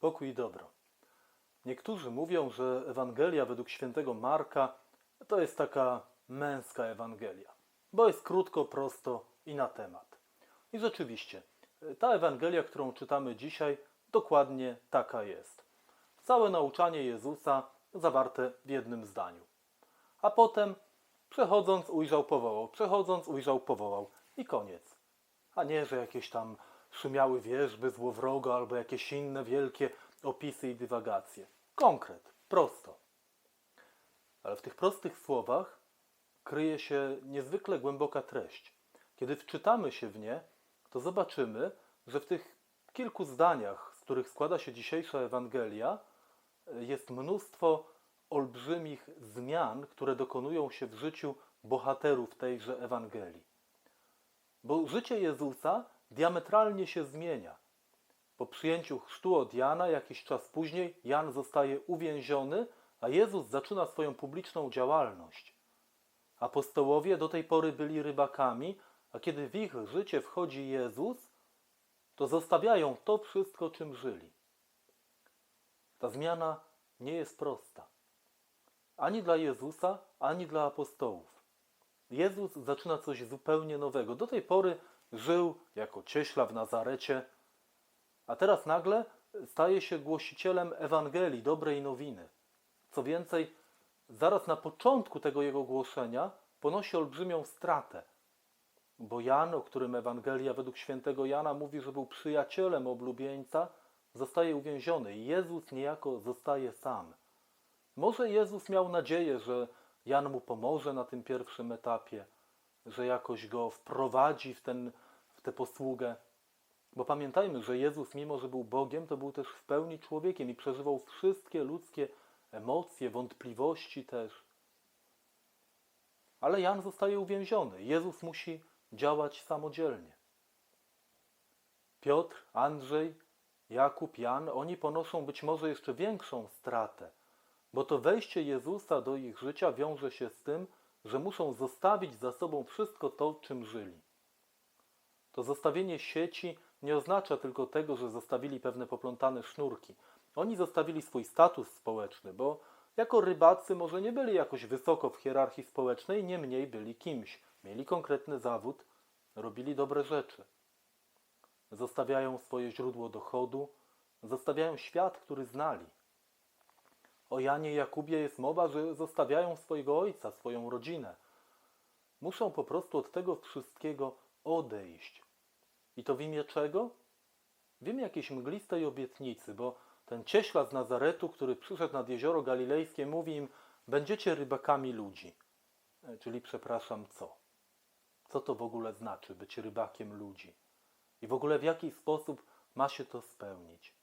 Pokój i dobro. Niektórzy mówią, że Ewangelia według świętego Marka to jest taka męska Ewangelia, bo jest krótko, prosto i na temat. I rzeczywiście, ta Ewangelia, którą czytamy dzisiaj, dokładnie taka jest. Całe nauczanie Jezusa zawarte w jednym zdaniu. A potem, przechodząc, ujrzał, powołał, przechodząc, ujrzał, powołał i koniec. A nie, że jakieś tam szumiały wierzby złowrogo albo jakieś inne wielkie opisy i dywagacje. Konkret, prosto. Ale w tych prostych słowach kryje się niezwykle głęboka treść. Kiedy wczytamy się w nie, to zobaczymy, że w tych kilku zdaniach, z których składa się dzisiejsza Ewangelia, jest mnóstwo olbrzymich zmian, które dokonują się w życiu bohaterów tejże Ewangelii. Bo życie Jezusa diametralnie się zmienia. Po przyjęciu chrztu od Jana, jakiś czas później, Jan zostaje uwięziony, a Jezus zaczyna swoją publiczną działalność. Apostołowie do tej pory byli rybakami, a kiedy w ich życie wchodzi Jezus, to zostawiają to wszystko, czym żyli. Ta zmiana nie jest prosta. Ani dla Jezusa, ani dla apostołów. Jezus zaczyna coś zupełnie nowego. Do tej pory żył jako cieśla w Nazarecie, a teraz nagle staje się głosicielem Ewangelii, dobrej nowiny. Co więcej, zaraz na początku tego jego głoszenia ponosi olbrzymią stratę, bo Jan, o którym Ewangelia według świętego Jana mówi, że był przyjacielem oblubieńca, zostaje uwięziony i Jezus niejako zostaje sam. Może Jezus miał nadzieję, że Jan mu pomoże na tym pierwszym etapie, że jakoś go wprowadzi w, ten, w tę posługę. Bo pamiętajmy, że Jezus, mimo że był Bogiem, to był też w pełni człowiekiem i przeżywał wszystkie ludzkie emocje, wątpliwości też. Ale Jan zostaje uwięziony. Jezus musi działać samodzielnie. Piotr, Andrzej, Jakub, Jan, oni ponoszą być może jeszcze większą stratę, bo to wejście Jezusa do ich życia wiąże się z tym, że muszą zostawić za sobą wszystko to, czym żyli. To zostawienie sieci nie oznacza tylko tego, że zostawili pewne poplątane sznurki. Oni zostawili swój status społeczny, bo jako rybacy może nie byli jakoś wysoko w hierarchii społecznej, niemniej byli kimś. Mieli konkretny zawód, robili dobre rzeczy. Zostawiają swoje źródło dochodu, zostawiają świat, który znali. O Janie i Jakubie jest mowa, że zostawiają swojego ojca, swoją rodzinę. Muszą po prostu od tego wszystkiego odejść. I to w imię czego? W imię jakiejś mglistej obietnicy, bo ten cieśla z Nazaretu, który przyszedł nad jezioro galilejskie, mówi im: Będziecie rybakami ludzi. E, Czyli, przepraszam, co? Co to w ogóle znaczy być rybakiem ludzi? I w ogóle w jaki sposób ma się to spełnić?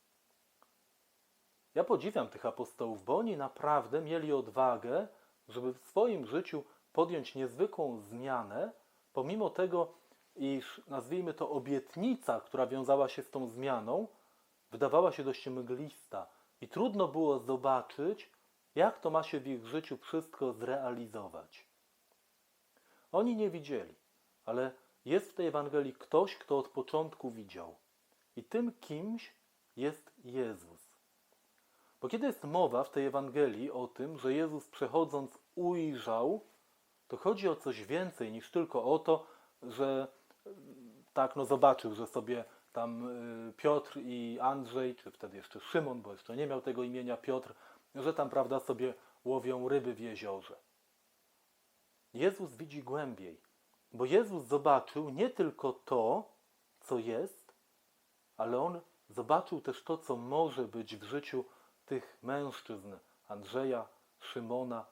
Ja podziwiam tych apostołów, bo oni naprawdę mieli odwagę, żeby w swoim życiu podjąć niezwykłą zmianę, pomimo tego, iż nazwijmy to obietnica, która wiązała się z tą zmianą, wydawała się dość mglista i trudno było zobaczyć, jak to ma się w ich życiu wszystko zrealizować. Oni nie widzieli, ale jest w tej Ewangelii ktoś, kto od początku widział. I tym kimś jest Jezus. Bo kiedy jest mowa w tej Ewangelii o tym, że Jezus przechodząc ujrzał, to chodzi o coś więcej niż tylko o to, że tak, no zobaczył, że sobie tam y, Piotr i Andrzej, czy wtedy jeszcze Szymon, bo jeszcze nie miał tego imienia Piotr, że tam, prawda, sobie łowią ryby w jeziorze. Jezus widzi głębiej, bo Jezus zobaczył nie tylko to, co jest, ale On zobaczył też to, co może być w życiu tych mężczyzn, Andrzeja, Szymona.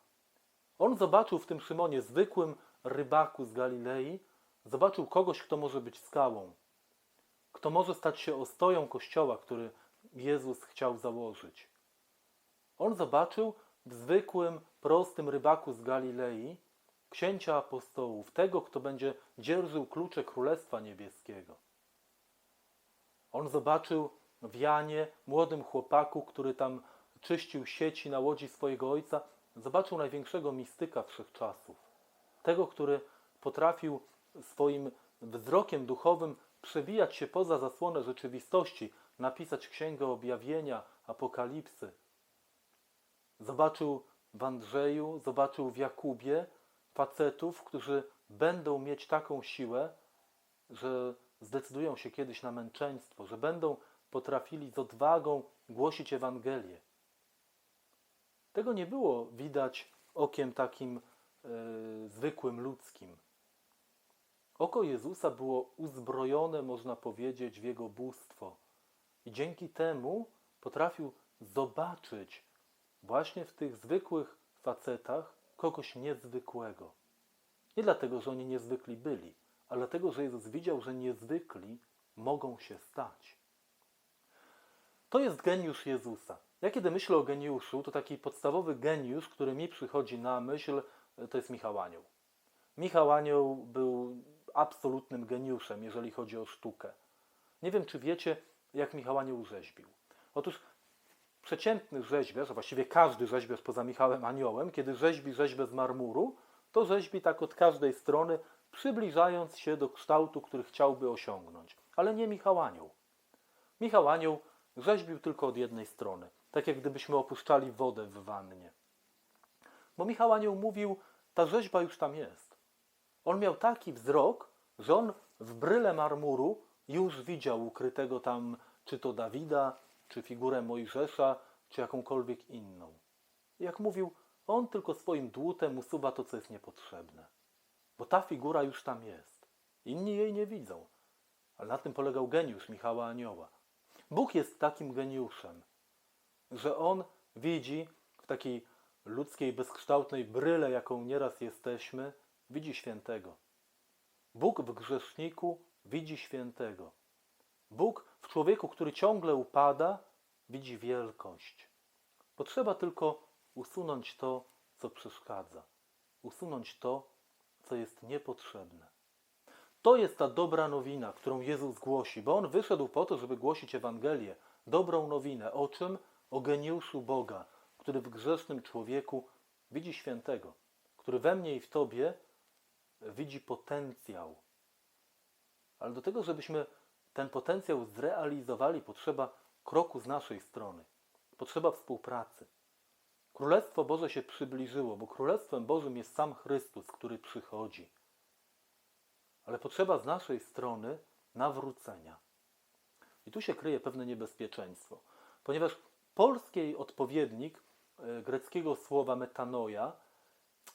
On zobaczył w tym Szymonie, zwykłym rybaku z Galilei, zobaczył kogoś, kto może być skałą, kto może stać się ostoją kościoła, który Jezus chciał założyć. On zobaczył w zwykłym, prostym rybaku z Galilei księcia apostołów, tego, kto będzie dzierżył klucze Królestwa Niebieskiego. On zobaczył w Janie, młodym chłopaku, który tam czyścił sieci na łodzi swojego ojca, zobaczył największego mistyka wszechczasów. Tego, który potrafił swoim wzrokiem duchowym przebijać się poza zasłonę rzeczywistości, napisać księgę objawienia, apokalipsy. Zobaczył w Andrzeju, zobaczył w Jakubie facetów, którzy będą mieć taką siłę, że zdecydują się kiedyś na męczeństwo, że będą potrafili z odwagą głosić Ewangelię. Tego nie było widać okiem takim e, zwykłym ludzkim. Oko Jezusa było uzbrojone, można powiedzieć, w jego bóstwo. I dzięki temu potrafił zobaczyć właśnie w tych zwykłych facetach kogoś niezwykłego. Nie dlatego, że oni niezwykli byli, ale dlatego, że Jezus widział, że niezwykli mogą się stać. To jest geniusz Jezusa. Ja kiedy myślę o geniuszu, to taki podstawowy geniusz, który mi przychodzi na myśl, to jest Michał Anioł. Michał Anioł był absolutnym geniuszem, jeżeli chodzi o sztukę. Nie wiem, czy wiecie, jak Michał Anioł rzeźbił. Otóż przeciętny rzeźbiarz, a właściwie każdy rzeźbiarz poza Michałem Aniołem, kiedy rzeźbi rzeźbę z marmuru, to rzeźbi tak od każdej strony, przybliżając się do kształtu, który chciałby osiągnąć. Ale nie Michał Anioł. Michał Anioł rzeźbił tylko od jednej strony, tak jak gdybyśmy opuszczali wodę w wannie. Bo Michał Anioł mówił, ta rzeźba już tam jest. On miał taki wzrok, że on w bryle marmuru już widział ukrytego tam czy to Dawida, czy figurę Mojżesza, czy jakąkolwiek inną. Jak mówił, on tylko swoim dłutem usuwa to, co jest niepotrzebne. Bo ta figura już tam jest. Inni jej nie widzą. Ale na tym polegał geniusz Michała Anioła. Bóg jest takim geniuszem, że On widzi w takiej ludzkiej, bezkształtnej bryle, jaką nieraz jesteśmy, widzi świętego. Bóg w grzeszniku widzi świętego. Bóg w człowieku, który ciągle upada, widzi wielkość. Potrzeba tylko usunąć to, co przeszkadza, usunąć to, co jest niepotrzebne. To jest ta dobra nowina, którą Jezus głosi, bo On wyszedł po to, żeby głosić Ewangelię, dobrą nowinę. O czym? O geniuszu Boga, który w grzesznym człowieku widzi świętego, który we mnie i w Tobie widzi potencjał. Ale do tego, żebyśmy ten potencjał zrealizowali, potrzeba kroku z naszej strony. Potrzeba współpracy. Królestwo Boże się przybliżyło, bo Królestwem Bożym jest sam Chrystus, który przychodzi. Ale potrzeba z naszej strony nawrócenia. I tu się kryje pewne niebezpieczeństwo, ponieważ polski odpowiednik e, greckiego słowa metanoja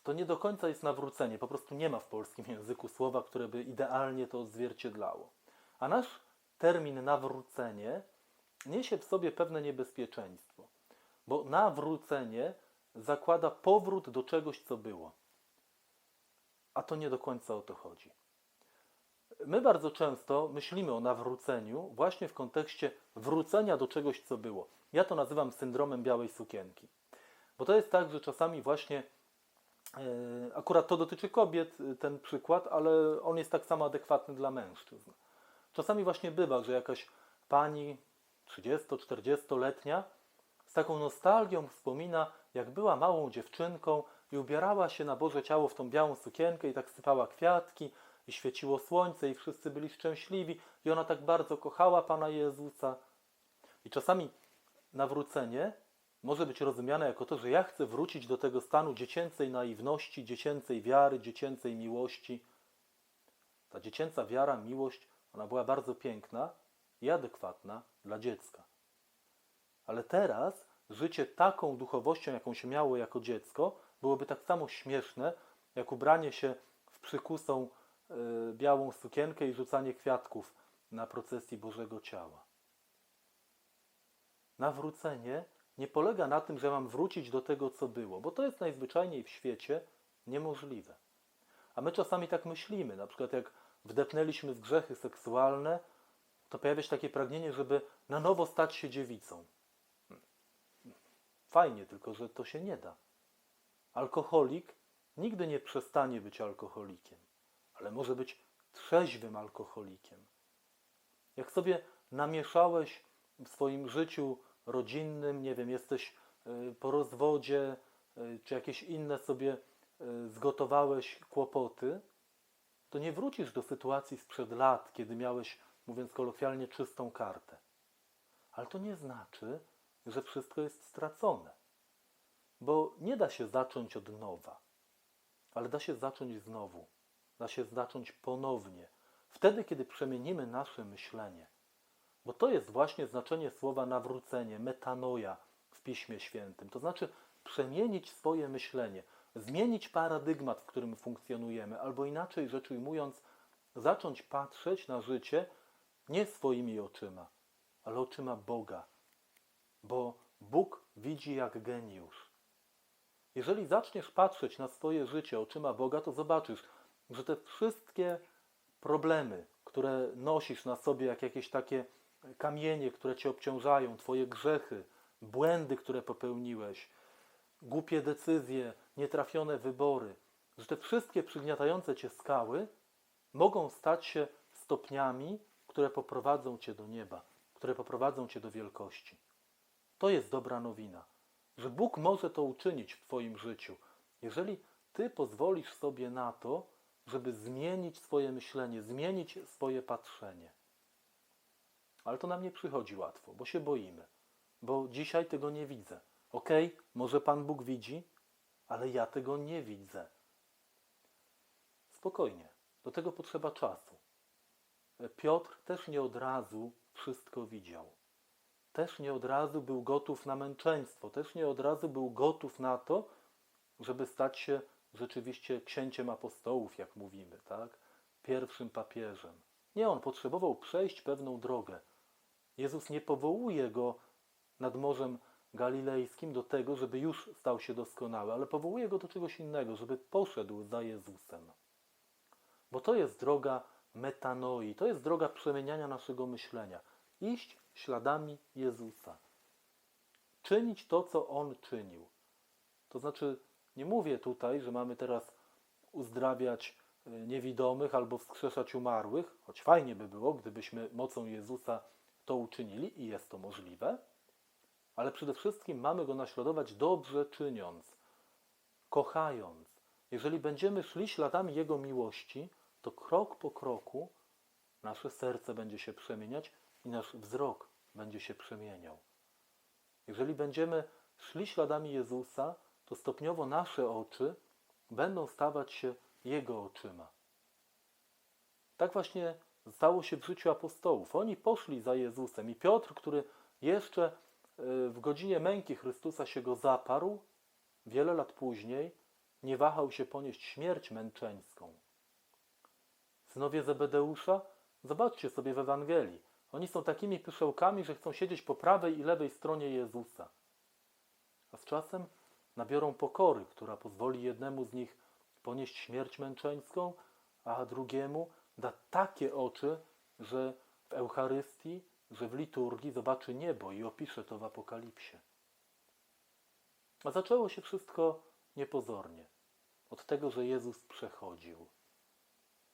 to nie do końca jest nawrócenie. Po prostu nie ma w polskim języku słowa, które by idealnie to odzwierciedlało. A nasz termin nawrócenie niesie w sobie pewne niebezpieczeństwo, bo nawrócenie zakłada powrót do czegoś, co było. A to nie do końca o to chodzi. My bardzo często myślimy o nawróceniu właśnie w kontekście wrócenia do czegoś, co było. Ja to nazywam syndromem białej sukienki. Bo to jest tak, że czasami właśnie, e, akurat to dotyczy kobiet, ten przykład, ale on jest tak samo adekwatny dla mężczyzn. Czasami właśnie bywa, że jakaś pani 30-40-letnia z taką nostalgią wspomina, jak była małą dziewczynką i ubierała się na Boże Ciało w tą białą sukienkę i tak sypała kwiatki i świeciło słońce i wszyscy byli szczęśliwi i ona tak bardzo kochała Pana Jezusa. I czasami nawrócenie może być rozumiane jako to, że ja chcę wrócić do tego stanu dziecięcej naiwności, dziecięcej wiary, dziecięcej miłości. Ta dziecięca wiara, miłość ona była bardzo piękna i adekwatna dla dziecka. Ale teraz życie taką duchowością, jaką się miało jako dziecko, byłoby tak samo śmieszne, jak ubranie się w przykusą białą sukienkę i rzucanie kwiatków na procesji Bożego Ciała. Nawrócenie nie polega na tym, że mam wrócić do tego, co było, bo to jest najzwyczajniej w świecie niemożliwe. A my czasami tak myślimy, na przykład jak wdepnęliśmy w grzechy seksualne, to pojawia się takie pragnienie, żeby na nowo stać się dziewicą. Fajnie, tylko że to się nie da. Alkoholik nigdy nie przestanie być alkoholikiem, ale może być trzeźwym alkoholikiem. Jak sobie namieszałeś w swoim życiu rodzinnym, nie wiem, jesteś y, po rozwodzie, y, czy jakieś inne sobie y, zgotowałeś kłopoty, to nie wrócisz do sytuacji sprzed lat, kiedy miałeś, mówiąc kolokwialnie, czystą kartę. Ale to nie znaczy, że wszystko jest stracone. Bo nie da się zacząć od nowa, ale da się zacząć znowu. Da się zacząć ponownie. Wtedy, kiedy przemienimy nasze myślenie. Bo to jest właśnie znaczenie słowa nawrócenie, metanoja w Piśmie Świętym. To znaczy przemienić swoje myślenie, zmienić paradygmat, w którym funkcjonujemy, albo inaczej rzecz ujmując, zacząć patrzeć na życie nie swoimi oczyma, ale oczyma Boga. Bo Bóg widzi jak geniusz. Jeżeli zaczniesz patrzeć na swoje życie oczyma Boga, to zobaczysz, że te wszystkie problemy, które nosisz na sobie, jak jakieś takie kamienie, które cię obciążają, twoje grzechy, błędy, które popełniłeś, głupie decyzje, nietrafione wybory, że te wszystkie przygniatające cię skały mogą stać się stopniami, które poprowadzą cię do nieba, które poprowadzą cię do wielkości. To jest dobra nowina, że Bóg może to uczynić w Twoim życiu, jeżeli Ty pozwolisz sobie na to, żeby zmienić swoje myślenie, zmienić swoje patrzenie. Ale to nam nie przychodzi łatwo, bo się boimy, bo dzisiaj tego nie widzę. Okej, może Pan Bóg widzi, ale ja tego nie widzę. Spokojnie, do tego potrzeba czasu. Piotr też nie od razu wszystko widział. Też nie od razu był gotów na męczeństwo, też nie od razu był gotów na to, żeby stać się rzeczywiście księciem apostołów, jak mówimy, tak? Pierwszym papieżem. Nie, on potrzebował przejść pewną drogę. Jezus nie powołuje go nad Morzem Galilejskim do tego, żeby już stał się doskonały, ale powołuje go do czegoś innego, żeby poszedł za Jezusem. Bo to jest droga metanoi, to jest droga przemieniania naszego myślenia. Iść śladami Jezusa. Czynić to, co On czynił. To znaczy, nie mówię tutaj, że mamy teraz uzdrawiać e, niewidomych albo wskrzeszać umarłych, choć fajnie by było, gdybyśmy mocą Jezusa to uczynili i jest to możliwe, ale przede wszystkim mamy Go naśladować dobrze czyniąc, kochając. Jeżeli będziemy szli śladami Jego miłości, to krok po kroku nasze serce będzie się przemieniać i nasz wzrok będzie się przemieniał. Jeżeli będziemy szli śladami Jezusa, to stopniowo nasze oczy będą stawać się Jego oczyma. Tak właśnie stało się w życiu apostołów. Oni poszli za Jezusem i Piotr, który jeszcze e, w godzinie męki Chrystusa się go zaparł, wiele lat później nie wahał się ponieść śmierć męczeńską. Synowie Zebedeusza, zobaczcie sobie w Ewangelii. Oni są takimi pyszełkami, że chcą siedzieć po prawej i lewej stronie Jezusa. A z czasem nabiorą pokory, która pozwoli jednemu z nich ponieść śmierć męczeńską, a drugiemu da takie oczy, że w Eucharystii, że w liturgii zobaczy niebo i opisze to w Apokalipsie. A zaczęło się wszystko niepozornie. Od tego, że Jezus przechodził.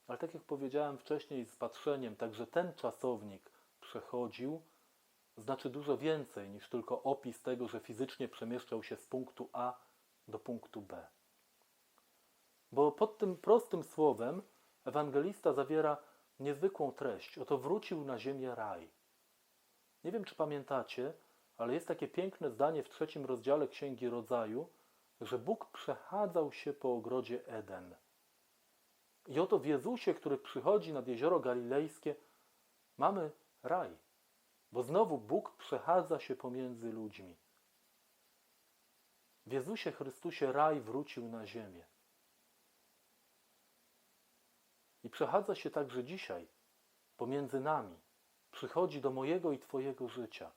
Ale tak jak powiedziałem wcześniej z patrzeniem, także ten czasownik przechodził znaczy dużo więcej niż tylko opis tego, że fizycznie przemieszczał się z punktu A do punktu B. Bo pod tym prostym słowem ewangelista zawiera niezwykłą treść. Oto wrócił na ziemię raj. Nie wiem, czy pamiętacie, ale jest takie piękne zdanie w trzecim rozdziale Księgi Rodzaju, że Bóg przechadzał się po ogrodzie Eden. I oto w Jezusie, który przychodzi nad jezioro galilejskie, mamy raj. Bo znowu Bóg przechadza się pomiędzy ludźmi. W Jezusie Chrystusie raj wrócił na ziemię. I przechadza się także dzisiaj pomiędzy nami. Przychodzi do mojego i Twojego życia.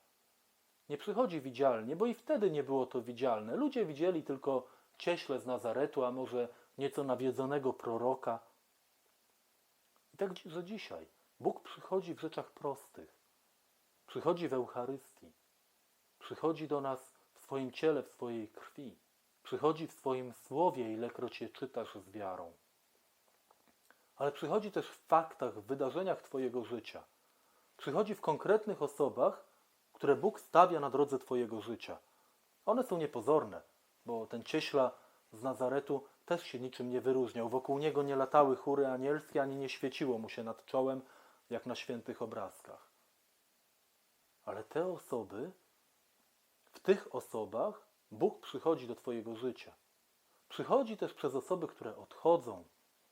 Nie przychodzi widzialnie, bo i wtedy nie było to widzialne. Ludzie widzieli tylko cieśle z Nazaretu, a może nieco nawiedzonego proroka. I tak, że dzisiaj Bóg przychodzi w rzeczach prostych. Przychodzi w Eucharystii. Przychodzi do nas w swoim ciele, w swojej krwi. Przychodzi w swoim słowie, ilekroć je czytasz z wiarą. Ale przychodzi też w faktach, w wydarzeniach Twojego życia. Przychodzi w konkretnych osobach, które Bóg stawia na drodze Twojego życia. One są niepozorne, bo ten cieśla z Nazaretu też się niczym nie wyróżniał. Wokół niego nie latały chóry anielskie, ani nie świeciło mu się nad czołem, jak na świętych obrazkach Ale te osoby, w tych osobach Bóg przychodzi do Twojego życia. Przychodzi też przez osoby, które odchodzą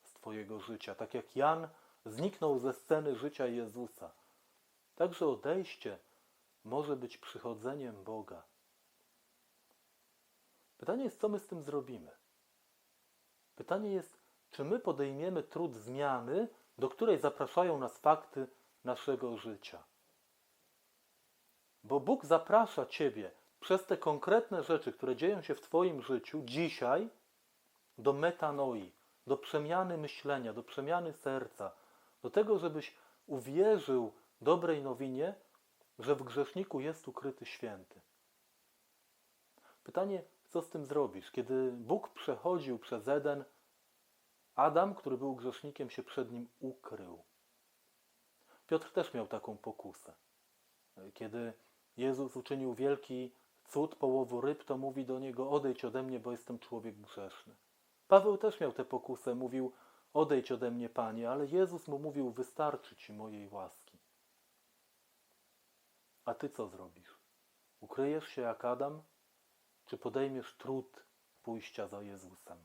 z Twojego życia, tak jak Jan zniknął ze sceny życia Jezusa. Także odejście może być przychodzeniem Boga. Pytanie jest, co my z tym zrobimy? Pytanie jest, czy my podejmiemy trud zmiany, do której zapraszają nas fakty naszego życia. Bo Bóg zaprasza Ciebie przez te konkretne rzeczy, które dzieją się w Twoim życiu dzisiaj, do metanoi, do przemiany myślenia, do przemiany serca, do tego, żebyś uwierzył dobrej nowinie, że w grzeszniku jest ukryty święty. Pytanie, co z tym zrobisz? Kiedy Bóg przechodził przez Eden, Adam, który był grzesznikiem, się przed nim ukrył. Piotr też miał taką pokusę. Kiedy Jezus uczynił wielki cud połowu ryb, to mówi do niego: Odejdź ode mnie, bo jestem człowiek grzeszny. Paweł też miał tę pokusę, mówił: Odejdź ode mnie, panie, ale Jezus mu mówił: Wystarczy ci mojej łaski. A ty co zrobisz? Ukryjesz się jak Adam, czy podejmiesz trud pójścia za Jezusem?